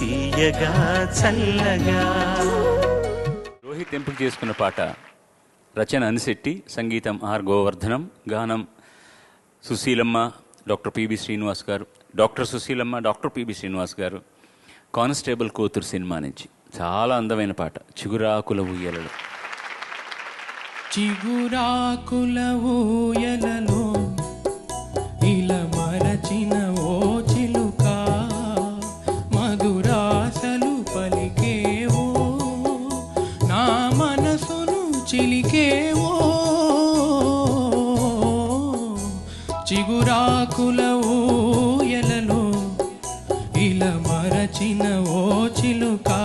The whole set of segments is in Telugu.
తీయగా చల్లగా. రోహిత్ ఎంపిక చేసుకున్న పాట రచన అనిశెట్టి సంగీతం ఆర్ గోవర్ధనం గానం సుశీలమ్మ డాక్టర్ పిబి శ్రీనివాస్ గారు. Doctor Sushilamma doctor PB Srinivas గారు. కానిస్టేబుల్ కూతురు సినిమా నుంచి. చాలా అందమైన పాట. చిగురాకుల ఉయ్యలలు చిగురాకుల ఊయలలో చిలికేవో చిగురాకుల ఊయలలో ఇలా మరచిన ఓ చిలుకా.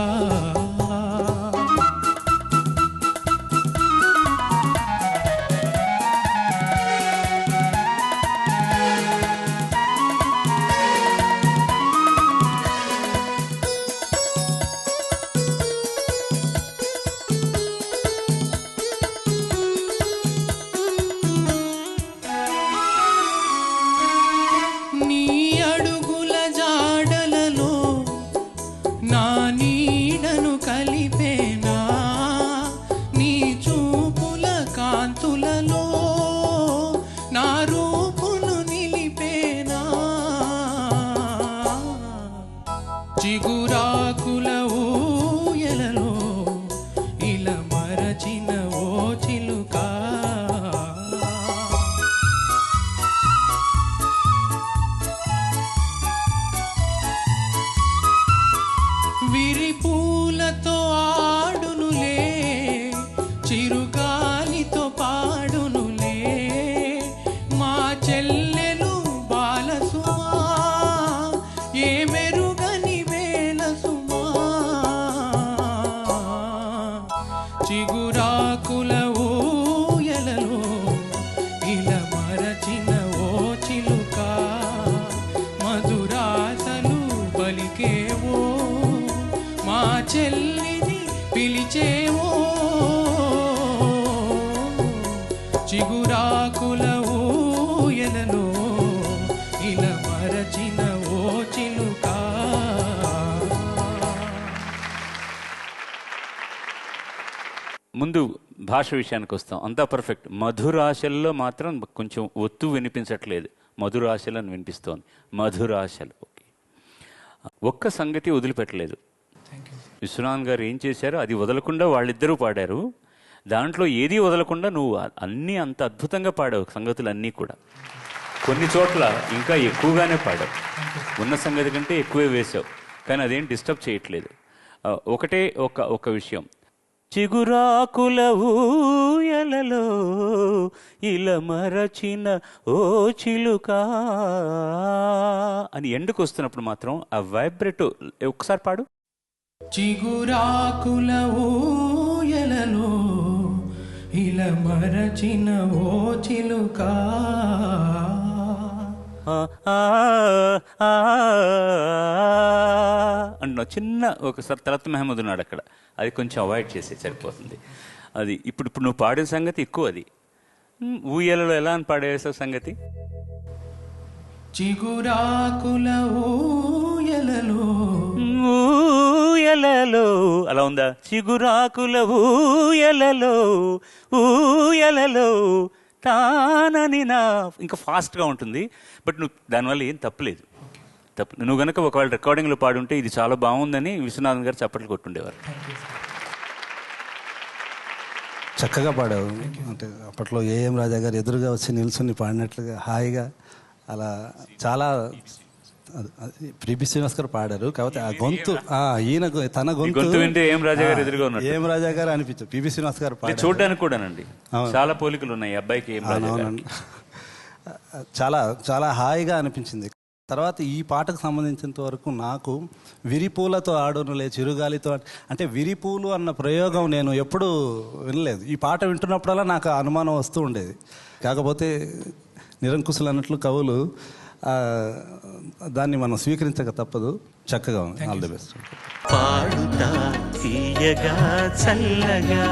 చిగురాకుల ఊయలలో చెల్లిని పిలిచేవో చిగురాకుల ఊయలలో ఇలా మరచిన ఓ చిలుక. ముందు భాష విషయానికి వస్తాం. అంతా పర్ఫెక్ట్ మధురాశల్లో మాత్రం కొంచెం ఒత్తు వినిపించట్లేదు. మధురాశలను వినిపిస్తోంది. మధురాశలు ఓకే. ఒక్క సంగతి వదిలిపెట్టలేదు. విశ్వనాథ్ గారు ఏం చేశారో? అది వదలకుండా వాళ్ళిద్దరూ పాడారు. దాంట్లో ఏది వదలకుండా నువ్వు అన్నీ అంత అద్భుతంగా పాడావు సంగతులన్నీ కూడా. కొన్ని చోట్ల ఇంకా ఎక్కువగానే పాడావు. ఉన్న సంగతి కంటే ఎక్కువే వేసావు కానీ అదేం డిస్టర్బ్ చేయట్లేదు. ఒకటే ఒక ఒక విషయం. చిగురాకుల ఊయలలో ఇలా మరచిన ఓ చిలుక అని ఎండుకు వస్తున్నప్పుడు మాత్రం ఆ వైబ్రేటో ఒకసారి పాడు. చిగురాకుల ఊయలలో ఇలా మరచిన ఓ చిలుక. అంటున్నా చిన్న ఒకసారి తలత్ మహమ్మద్ ఉన్నాడు అక్కడ. అది కొంచెం అవాయిడ్ చేసే సరిపోతుంది. అది ఇప్పుడు ఇప్పుడు నువ్వు పాడిన సంగతి ఎక్కువ అది. ఊయలలో ఎలా అని పాడేసావు సంగతి? చిగురాకుల ఊయలలో. ఊయలలో. అలా ఉందా? చిగురాకుల ఊయలలో ఊయలలో తానని నా ఇంకా ఫాస్ట్గా ఉంటుంది. బట్ నువ్వు దానివల్ల ఏం తప్పలేదు. తప్పు నువ్వు కనుక ఒకవేళ రికార్డింగ్లో పాడుంటే ఇది చాలా బాగుందని విశ్వనాథన్ గారు చప్పట్లు కొట్టుండేవారు. చక్కగా పాడావు. అంటే అప్పట్లో ఏఎం రాజా గారు ఎదురుగా వచ్చి నిల్చుని పాడినట్లుగా హాయిగా అలా చాలా ప్రీపి శ్రీనివాస్ గారు పాడారు. కాకపోతే ఆ గొంతు ఆ, ఈయన తన గొంతు వింటే ఏం రాజా గారు ఎదురుగా ఉన్నట్టు. ఏం రాజా గారు అనిపించదు. పిబి శ్రీనివాస్ గారు పాడారు. చూడడానికి కూడానండి. చాలా పోలికలు ఉన్నాయి అబ్బాయికి ఏం చాలా చాలా హాయిగా అనిపించింది. తర్వాత ఈ పాటకు సంబంధించినంత వరకు నాకు విరిపూలతో ఆడునులే చిరుగాలితో అంటే విరిపూలు అన్న ప్రయోగం నేను ఎప్పుడూ వినలేదు. ఈ పాట వింటున్నప్పుడల్లా నాకు అనుమానం వస్తూ ఉండేది. కాకపోతే నిరంకుశులు అన్నట్లు కవులు ఆ, దాన్ని మనం స్వీకరించక తప్పదు. చక్కగా ఉంది. ఆల్ ది బెస్ట్ పాడుతా తీయగా చల్లగా.